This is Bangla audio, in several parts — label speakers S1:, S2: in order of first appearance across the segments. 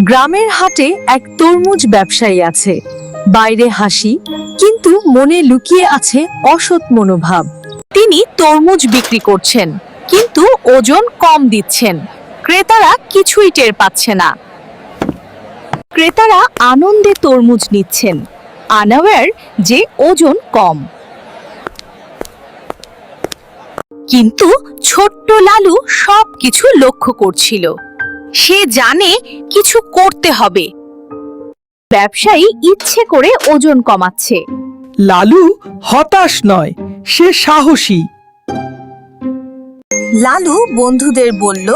S1: গ্রামের হাটে এক তরমুজ ব্যবসায়ী আছে। বাইরে হাসি, কিন্তু মনে লুকিয়ে আছে অসৎ মনোভাব। তিনি তরমুজ বিক্রি করছেন, কিন্তু ওজন কম দিচ্ছেন। ক্রেতারা কিছুই টের পাচ্ছে না। ক্রেতারা আনন্দে তরমুজ নিচ্ছেন আনাওয়ার যে ওজন কম। কিন্তু ছোট্ট লালু সবকিছু লক্ষ্য করছিল। সে জানে কিছু করতে হবে। ব্যবসায়ী ইচ্ছে করে ওজন কমাচ্ছে।
S2: লালু হতাশ নয় সে সাহসী।
S3: লালু বন্ধুদের বলল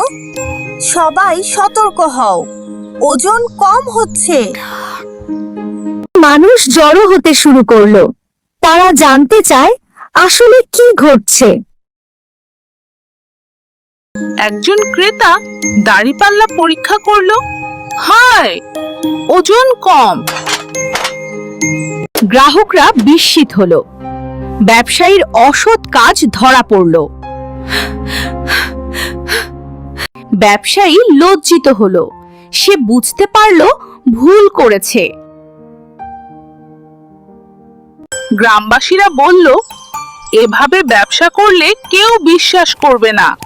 S3: সবাই সতর্ক হও ওজন কম হচ্ছে।
S1: মানুষ জড়ো হতে শুরু করল। তারা জানতে চায় আসলে কি ঘটছে।
S4: একজন ক্রেতা দাড়িপাল্লা পরীক্ষা করল, হায়, ওজন কম।
S1: গ্রাহকরা বিস্মিত হলো। ব্যবসায়ীর অসৎ কাজ ধরা পড়ল। ব্যবসায়ী লজ্জিত হলো। সে বুঝতে পারল ভুল করেছে।
S4: গ্রামবাসীরা বলল, এভাবে ব্যবসা করলে কেউ বিশ্বাস করবে না।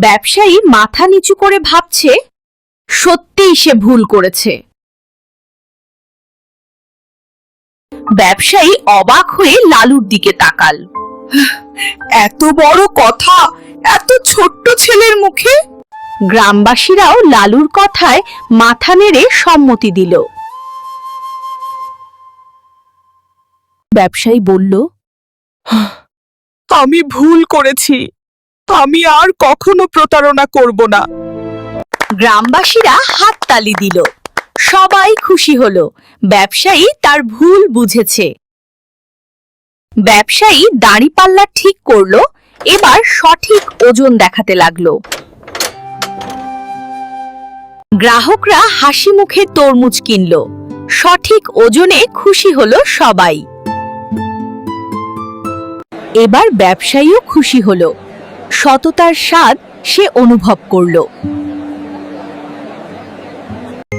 S1: ব্যবসায়ী মাথা নিচু করে ভাবছে, সত্যিই সে ভুল করেছে। ব্যবসায়ী অবাক হয়ে লালুর দিকে তাকাল।
S4: এত বড় কথা, এত ছোট্ট ছেলের মুখে?
S1: গ্রামবাসীরাও লালুর কথায় মাথা নেড়ে সম্মতি দিল। ব্যবসায়ী বলল
S2: আমি ভুল করেছি। আমি আর কখনো প্রতারণা করব না।
S1: গ্রামবাসীরা হাততালি দিল। সবাই খুশি হলো। ব্যবসায়ী তার ভুল বুঝেছে। ব্যবসায়ী দাঁড়িপাল্লা ঠিক করল, এবার সঠিক ওজন দেখাতে লাগল। গ্রাহকরা হাসি মুখে তরমুজ কিনলো। সঠিক ওজনে খুশি হলো সবাই। এবার ব্যবসায়ীও খুশি হলো। সততার স্বাদ সে অনুভব করল।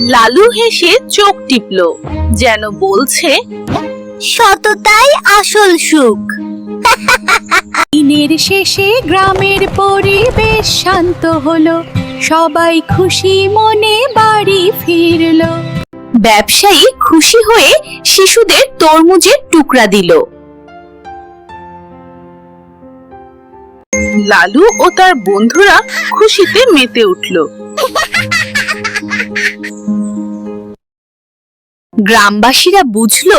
S4: লালু হেসে চোখ টিপল যেন বলছে
S3: সততাই আসল সুখ।
S1: দিনের শেষে গ্রামের পরিবেশ শান্ত হলো সবাই খুশি মনে বাড়ি ফিরলো। ব্যবসায়ী খুশি হয়ে শিশুদের তরমুজের টুকরা দিল।
S4: লালু ও তার বন্ধুরা খুশিতে মেতে উঠল।
S1: গ্রামবাসীরা বুঝল,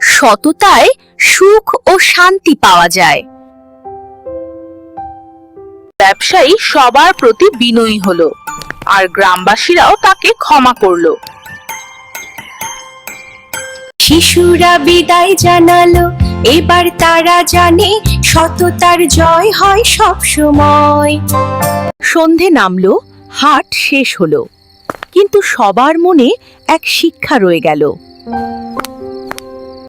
S1: সততায় সুখ ও শান্তি পাওয়া যায়।
S4: ব্যবসায়ী সবার প্রতি বিনয়ী হলো, আর গ্রামবাসীরাও তাকে ক্ষমা করল।
S1: শিশুরা বিদায় জানালো, এবার তারা জানে সততার জয় হয় সব সময়। সন্ধে নামলো, হাট শেষ হলো। কিন্তু সবার মনে এক শিক্ষা রয়ে গেল।